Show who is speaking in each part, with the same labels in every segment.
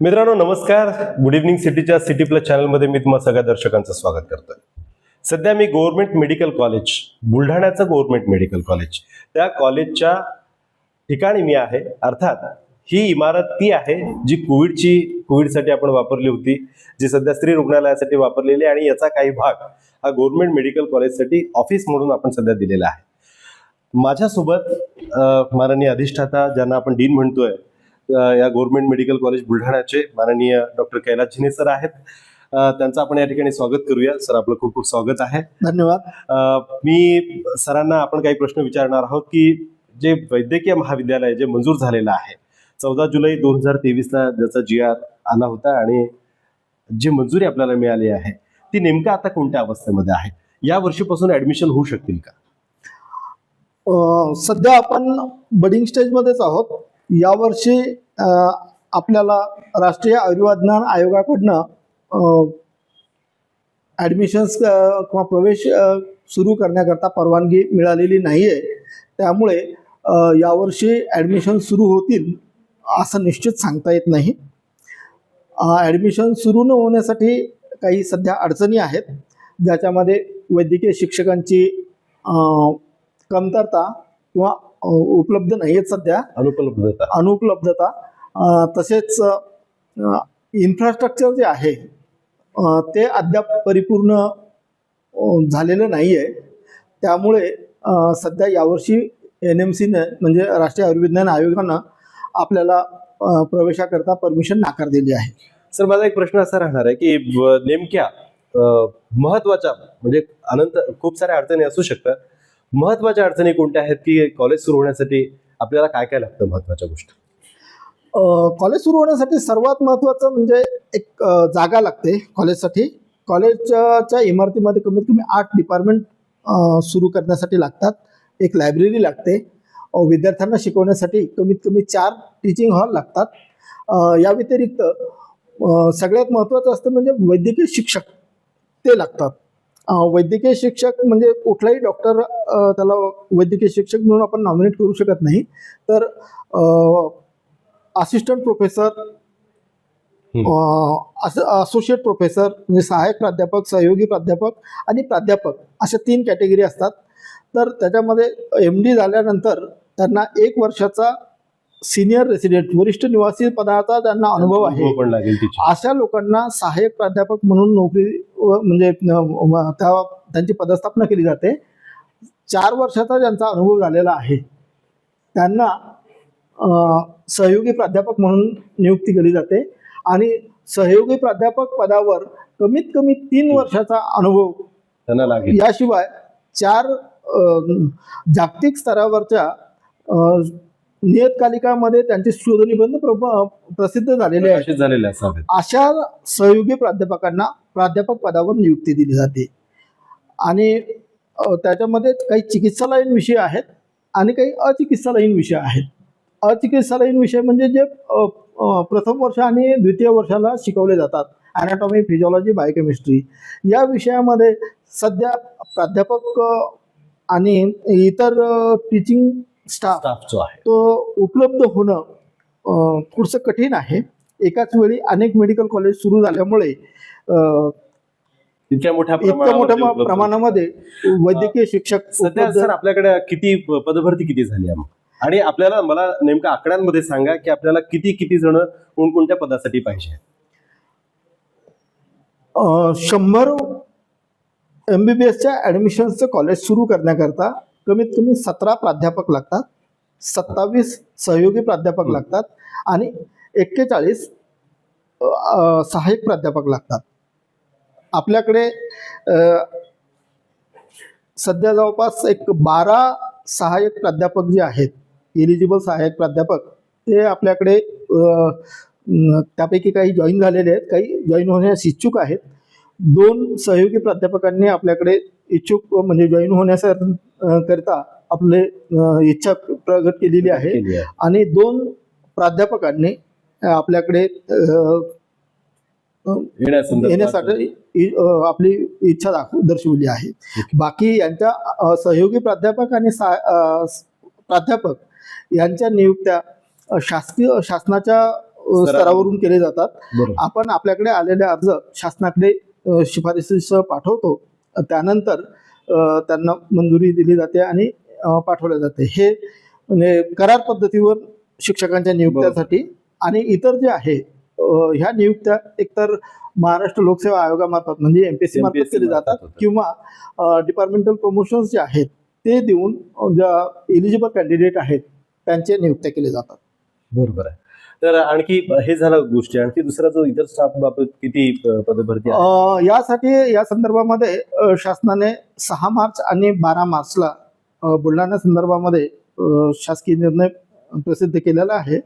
Speaker 1: मित्रांनो नमस्कार. Good evening सिटीच्या सिटी प्लस चॅनलमध्ये मी तुम्हाला सगळ्या दर्शकांचं स्वागत करतोय. सध्या मी गव्हर्नमेंट मेडिकल कॉलेज बुलढाण्याचं गव्हर्नमेंट मेडिकल कॉलेज त्या कॉलेजच्या ठिकाणी मी आहे. अर्थात ही इमारत ती आहे जी कोविडची कोविडसाठी आपण वापरली होती जी सध्या स्त्री रुग्णालयासाठी वापरलेली आणि याचा काही भाग हा गव्हर्नमेंट मेडिकल कॉलेजसाठी ऑफिस म्हणून आपण सध्या दिलेला आहे. माझ्यासोबत माननीय अधिष्ठाता ज्यांना आपण डीन म्हणतोय या गव्हर्नमेंट मेडिकल कॉलेज बुलढाण्याचे माननीय डॉक्टर कैलास झिने सर आहेत. त्यांचं आपण या ठिकाणी स्वागत करूया. सर आपलं खूप खूप स्वागत आहे.
Speaker 2: धन्यवाद.
Speaker 1: मी सरांना आपण काही प्रश्न विचारणार आहोत की जे वैद्यकीय महाविद्यालय जे मंजूर झालेलं आहे चौदा जुलै दोन हजार तेवीसला ज्याचा जी आर आला होता आणि जी मंजुरी आपल्याला मिळाली आहे ती नेमकं आता कोणत्या अवस्थेमध्ये आहे? या वर्षीपासून ऍडमिशन होऊ शकतील का?
Speaker 2: सध्या आपण बडिंग स्टेजमध्येच आहोत. यावर्षी आपल्याला राष्ट्रीय आयुर्विज्ञान आयोगाकडनं ॲडमिशन्स किंवा प्रवेश सुरू करण्याकरता परवानगी मिळालेली नाही आहे त्यामुळे यावर्षी ॲडमिशन सुरू होतील असं निश्चित सांगता येत नाही. ॲडमिशन सुरू न होण्यासाठी काही सध्या अडचणी आहेत. ज्याच्यामध्ये वैद्यकीय शिक्षकांची कमतरता किंवा उपलब्ध नाही आहेत सध्या.
Speaker 1: अनुपलब्धता.
Speaker 2: अनुपलब्धता. तसेच इन्फ्रास्ट्रक्चर जे आहे ते अद्याप परिपूर्ण झालेलं नाही आहे त्यामुळे सध्या यावर्षी एन एम सीनं म्हणजे राष्ट्रीय आयुर्विज्ञान आयोगानं आपल्याला प्रवेशाकरता परमिशन नाकार दिली आहे.
Speaker 1: सर माझा एक प्रश्न असा राहणार आहे की नेमक्या महत्त्वाच्या म्हणजे अनंत खूप साऱ्या अडचणी असू शकतात. महत्त्वाच्या अडचणी कोणत्या आहेत की कॉलेज सुरू होण्यासाठी आपल्याला काय काय लागतं महत्त्वाच्या गोष्टी?
Speaker 2: कॉलेज सुरू होण्यासाठी सर्वात महत्त्वाचं म्हणजे एक जागा लागते कॉलेजसाठी कॉलेजच्या इमारतीमध्ये कमीत कमी आठ डिपार्टमेंट सुरू करण्यासाठी लागतात. एक लायब्ररी लागते. विद्यार्थ्यांना शिकवण्यासाठी कमीत कमी चार टीचिंग हॉल लागतात. या व्यतिरिक्त सगळ्यात महत्त्वाचं असतं म्हणजे वैद्यकीय शिक्षक ते लागतात. वैद्यकीय शिक्षक म्हणजे कुठलाही डॉक्टर त्याला वैद्यकीय शिक्षक म्हणून आपण नॉमिनेट करू शकत नाही. तर असिस्टंट प्रोफेसर असोसिएट प्रोफेसर म्हणजे सहाय्यक प्राध्यापक सहयोगी प्राध्यापक आणि प्राध्यापक अशा तीन कॅटेगरी असतात. तर त्याच्यामध्ये एम डी झाल्यानंतर त्यांना एक वर्षाचा सिनियर रेसिडेंट वरिष्ठ निवासी पदाचा त्यांना अनुभव आहे. अशा लोकांना सहाय्यक प्राध्यापक म्हणून नोकरी म्हणजे त्या त्यांची पदस्थापना केली जाते. चार वर्षाचा ज्यांचा अनुभव झालेला आहे त्यांना सहयोगी प्राध्यापक म्हणून नियुक्ती केली जाते आणि सहयोगी प्राध्यापक पदावर कमीत कमी तीन वर्षाचा अनुभव
Speaker 1: त्यांना लागेल.
Speaker 2: याशिवाय चार जागतिक स्तरावरच्या नियतकालिकामध्ये त्यांचे शोधनिबंध प्र- प्रसिद्ध झालेले आहेत
Speaker 1: झालेले असावेत
Speaker 2: अशा सहयोगी प्राध्यापकांना प्राध्यापक पदावर नियुक्ती दिली जाते. आणि त्याच्यामध्ये काही चिकित्सालयीन विषय आहेत आणि काही अचिकित्सालयीन विषय आहेत. अचिकित्सालयीन विषय म्हणजे जे प्रथम वर्ष आणि द्वितीय वर्षाला शिकवले जातात. अॅनाटॉमी फिजिओलॉजी बायोकेमिस्ट्री या विषयामध्ये सध्या प्राध्यापक आणि इतर टीचिंग स्टाफ
Speaker 1: स्टाफ जो आहे
Speaker 2: तो उपलब्ध होणं थोडंसं कठीण आहे एकाच वेळी अनेक मेडिकल कॉलेज सुरू झाल्यामुळे
Speaker 1: इतक्या मोठ्या
Speaker 2: इतक्या मोठ्या. प्रमाणामध्ये वैद्यकीय शिक्षक
Speaker 1: सध्या सर आपल्याकडे किती पदभरती किती झाली आहे? आणि आपल्याला मला नेमकं आकड्यांमध्ये सांगा की आपल्याला किती किती जण कोणकोणत्या पदासाठी पाहिजे
Speaker 2: शंभर एम बी बी एसच्या ॲडमिशन्सचं कॉलेज सुरू करण्याकरता कमीत कमी सतरा प्राध्यापक लागतात सत्तावीस सहयोगी प्राध्यापक. लागतात आणि एक्केचाळीस सहाय्यक प्राध्यापक लागतात आपल्याकडे सध्या जवळपास एक बारा सहाय्यक प्राध्यापक जे आहेत इलिजिबल सहाय्यक प्राध्यापक ते आपल्याकडे त्यापैकी काही जॉईन झालेले आहेत काही जॉईन होण्यास इच्छुक आहेत दोन सहयोगी प्राध्यापकांनी आपल्याकडे इच्छुक म्हणजे जॉईन होण्याचा अ, करता आपले इच्छा प्रगट केलेली आहे. आणि दोन प्राध्यापकांनी आपल्याकडे येण्यासाठी आपली इच्छा दाखव दर्शवली आहे. बाकी यांच्या सहयोगी प्राध्यापक आणि प्राध्यापक यांच्या नियुक्त्या शासकीय शासनाच्या स्तरावरून केले जातात. आपण आपल्याकडे आलेले अर्ज शासनाकडे शिफारसीसह पाठवतो. त्यानंतर त्यांना मंजुरी दिली जाते आणि पाठवले जाते. हे म्हणजे करार पद्धतीवर शिक्षकांच्या नियुक्त्यासाठी आणि इतर जे आहे ह्या नियुक्त्या एकतर महाराष्ट्र लोकसेवा आयोगामार्फत म्हणजे एमपीएससी मार्फत
Speaker 1: MPSC
Speaker 2: केली
Speaker 1: मार्फत
Speaker 2: जातात
Speaker 1: होतात.
Speaker 2: किंवा डिपार्टमेंटल प्रमोशन्स जे आहेत ते देऊन ज्या एलिजिबल कॅन्डिडेट आहेत त्यांचे नियुक्त्या केले जातात.
Speaker 1: बरोबर आहे. तर आणखी हे झालं गोष्टी. आणखी दुसरा जो इतर स्टाफ बाबत किती पदभरती
Speaker 2: यासाठी या संदर्भामध्ये शासनाने सहा मार्च आणि बारा मार्चला बुलढाणा संदर्भामध्ये शासकीय निर्णय प्रसिद्ध केलेला आहे.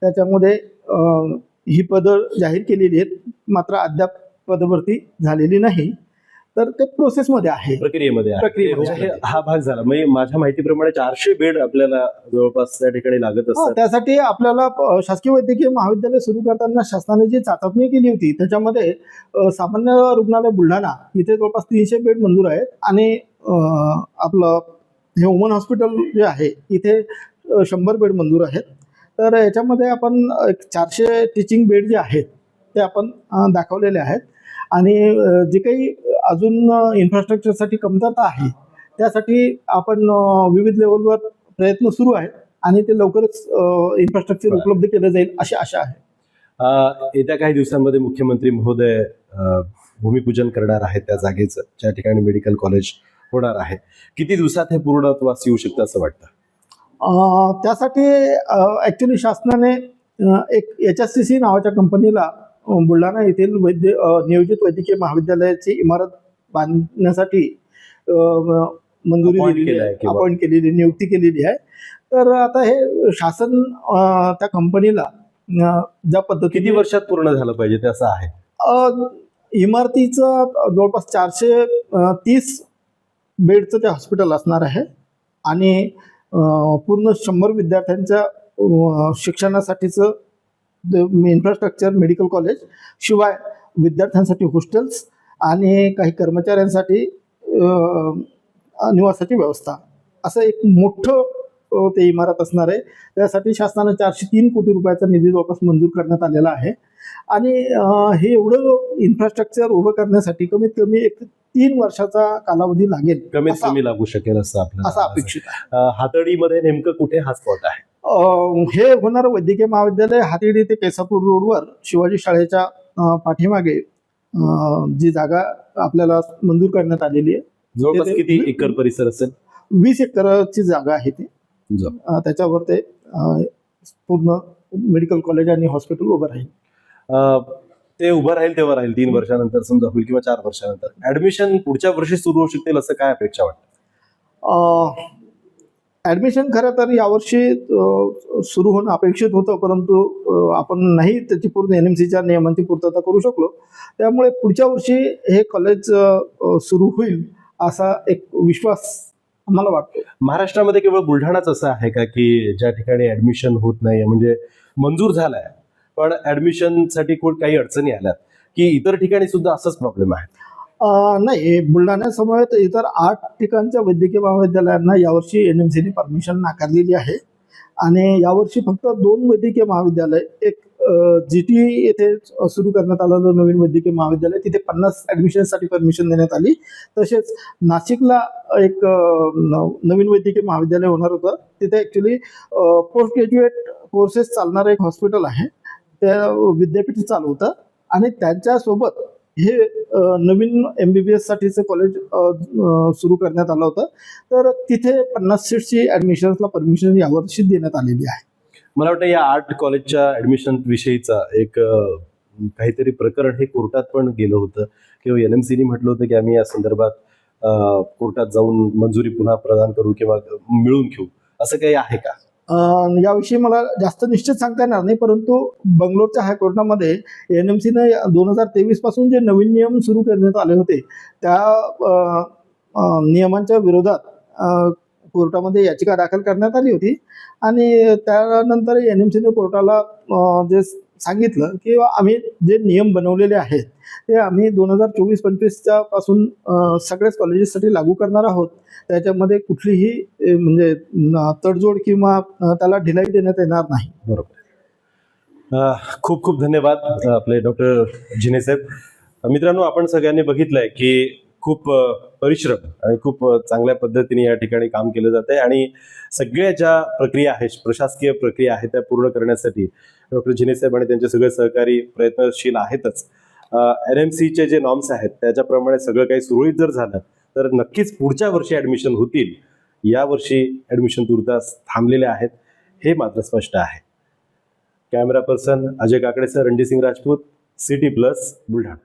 Speaker 2: त्याच्यामध्ये ही पदं जाहीर केलेली आहेत. मात्र अद्याप पदभरती झालेली नाही. तर ते प्रोसेसमध्ये आहे.
Speaker 1: प्रक्रियेमध्ये आहे.
Speaker 2: प्रक्रियेमध्ये
Speaker 1: म्हणजे
Speaker 2: आहे.
Speaker 1: हा भाग झाला. म्हणजे माझ्या माहितीप्रमाणे चारशे बेड आपल्याला जवळपास त्या ठिकाणी लागत
Speaker 2: हा,
Speaker 1: असतात.
Speaker 2: त्यासाठी आपल्याला अ, शासकीय वैद्यकीय महाविद्यालय सुरू करताना शासनाने जी चाचपणी केली होती त्याच्यामध्ये अ, सामान्य रुग्णालय बुलढाणा इथे जवळपास तीनशे बेड मंजूर आहेत. आणि अ, आपलं हे वुमन हॉस्पिटल जे आहे इथे अ, शंभर बेड मंजूर आहेत. तर याच्यामध्ये आपण एक चारशे टीचिंग बेड जे आहेत ते आपण अ, दाखवलेले आहेत. आणि अ, जे काही अजून इन्फ्रास्ट्रक्चरसाठी कमतरता आहे. त्यासाठी आपण विविध लेवलवर प्रयत्न सुरू आहेत आणि ते लवकरच इन्फ्रास्ट्रक्चर. उपलब्ध केलं जाईल अशी आशा आहे.
Speaker 1: येत्या काही दिवसांमध्ये मुख्यमंत्री महोदय भूमिपूजन करणार आहेत त्या जागेचं. ज्या ठिकाणी मेडिकल कॉलेज होणार आहे. किती दिवसात हे पूर्णत्वास येऊ शकतं असं वाटतं?
Speaker 2: त्यासाठी ॲक्च्युली शासनाने एक एच एस सी सी नावाच्या कंपनीला बुलढाणा येथील वैद्य नियोजित वैद्यकीय महाविद्यालयाची इमारत बांधण्यासाठी मंजुरी दिलेली
Speaker 1: आहे.
Speaker 2: केलेली नियुक्ती केलेली आहे. तर आता हे शासन त्या कंपनीला ज्या पद्धतीने
Speaker 1: किती वर्षात पूर्ण झालं पाहिजे ते असं आहे?
Speaker 2: इमारतीचं जवळपास चारशे तीस बेडचं ते हॉस्पिटल असणार आहे. आणि पूर्ण शंभर विद्यार्थ्यांच्या शिक्षणासाठीचं इन्फ्रास्ट्रक्चर मेडिकल कॉलेज शिवाय विद्यार्थ्यांसाठी हॉस्टेल्स आणि काही कर्मचाऱ्यांसाठी निवासाची व्यवस्था. असं एक मोठं ते इमारत असणार आहे. त्यासाठी शासनानं चारशे तीन कोटी रुपयाचा निधी जवळपास मंजूर करण्यात आलेला आहे. आणि हे एवढं इन्फ्रास्ट्रक्चर उभं करण्यासाठी कमीत कमी एक तीन वर्षाचा कालावधी लागेल.
Speaker 1: कमीत कमी लागू शकेल असं
Speaker 2: असं अपेक्षित
Speaker 1: हातडीमध्ये नेमकं कुठे हा स्पॉट आहे?
Speaker 2: हे होणारं वैद्यकीय महाविद्यालय हातिडी ते केसापूर रोडवर शिवाजी शाळेच्या पाठीमागे जी जागा आपल्याला मंजूर करण्यात आलेली आहे
Speaker 1: जवळपास किती एकर परिसर असेल?
Speaker 2: वीस एकरची जागा आहे ती. त्याच्यावर ते पूर्ण मेडिकल कॉलेज आणि हॉस्पिटल उभं राहील.
Speaker 1: ते उभं राहील तेव्हा राहील तीन वर्षानंतर समजा होईल किंवा चार वर्षानंतर. ऍडमिशन पुढच्या वर्षी सुरू होऊ शकतील असं काय अपेक्षा वाटतं?
Speaker 2: ॲडमिशन खरं तर यावर्षी सुरू होणं अपेक्षित होतं परंतु आपण नाही त्याची पूर्ण एन एम सीच्या नियमांची पूर्तता करू शकलो. त्यामुळे पुढच्या वर्षी हे कॉलेज सुरू होईल असा एक विश्वास आम्हाला वाटतो.
Speaker 1: महाराष्ट्रामध्ये केवळ बुलढाणाच असं आहे का की ज्या ठिकाणी ऍडमिशन होत नाही म्हणजे मंजूर झालाय पण ॲडमिशनसाठी कोण काही अडचणी आल्यात? की इतर ठिकाणी सुद्धा असाच प्रॉब्लेम आहे?
Speaker 2: नाही बुलढाण्यासमवेत इतर आठ ठिकाणच्या वैद्यकीय महाविद्यालयांना यावर्षी एन एम सीने परमिशन नाकारलेली आहे. आणि यावर्षी फक्त दोन वैद्यकीय महाविद्यालय एक जी टी येथे सुरू करण्यात आलेलं नवीन वैद्यकीय महाविद्यालय तिथे पन्नास ॲडमिशनसाठी परमिशन देण्यात आली. तसेच नाशिकला एक न- नवीन वैद्यकीय महाविद्यालय होणार होतं. तिथे ॲक्च्युली पोस्ट ग्रॅज्युएट कोर्सेस चालणारं एक हॉस्पिटल आहे. त्या विद्यापीठ चालवतं आणि त्यांच्यासोबत हे नवीन एम बी बी एससाठीचं कॉलेज सुरू करण्यात आलं होतं. तर तिथे पन्नास सीट्सची ॲडमिशन्सला परमिशन यावर्षी देण्यात आलेली आहे.
Speaker 1: मला वाटतं या आर्ट कॉलेजच्या ॲडमिशन विषयीचा एक काहीतरी प्रकरण हे कोर्टात पण गेलं होतं. किंवा एन एम सीने म्हटलं होतं की आम्ही या संदर्भात कोर्टात जाऊन मंजुरी पुन्हा प्रदान करू किंवा मिळून घेऊ. असं काही आहे का?
Speaker 2: याविषयी मला जास्त निश्चित सांगता येणार नाही परंतु बंगलोरच्या हायकोर्टामध्ये एन एम सीनं दोन हजार तेवीसपासून जे नवीन नियम सुरू करण्यात आले होते त्या नियमांच्या विरोधात कोर्टामध्ये याचिका दाखल करण्यात आली होती. आणि त्यानंतर एन एम सीने कोर्टाला जे सांगितलं की आम्ही जे नियम बनवलेले आहेत ते आम्ही दोन हजार चोवीस पंचवीसच्या पासून सगळ्याच कॉलेजेससाठी लागू करणार आहोत. त्याच्यामध्ये कुठलीही म्हणजे तडजोड किंवा त्याला ढिलाई देण्यात येणार नाही.
Speaker 1: बरोबर. खूप खूप धन्यवाद आपले डॉक्टर जिने साहेब. मित्रांनो आपण सगळ्यांनी बघितलंय की खूप परिश्रम आणि खूप चांगल्या पद्धतीने या ठिकाणी काम केलं जात आहे आणि सगळ्या ज्या प्रक्रिया आहेत प्रशासकीय प्रक्रिया आहेत त्या पूर्ण करण्यासाठी डॉक्टर जिने साहेब आणि त्यांचे सगळे सहकारी प्रयत्नशील आहेतच. एन एम सीचे जे नॉर्म्स आहेत त्याच्याप्रमाणे सगळं काही सुरळीत जर झालं तर नक्कीच पुढच्या वर्षी ॲडमिशन होतील. यावर्षी ॲडमिशन तुर्तास थांबलेले आहेत हे मात्र स्पष्ट आहे. कॅमेरा पर्सन अजय काकडेसर रणजित सिंग राजपूत सिटी प्लस बुलढाणा.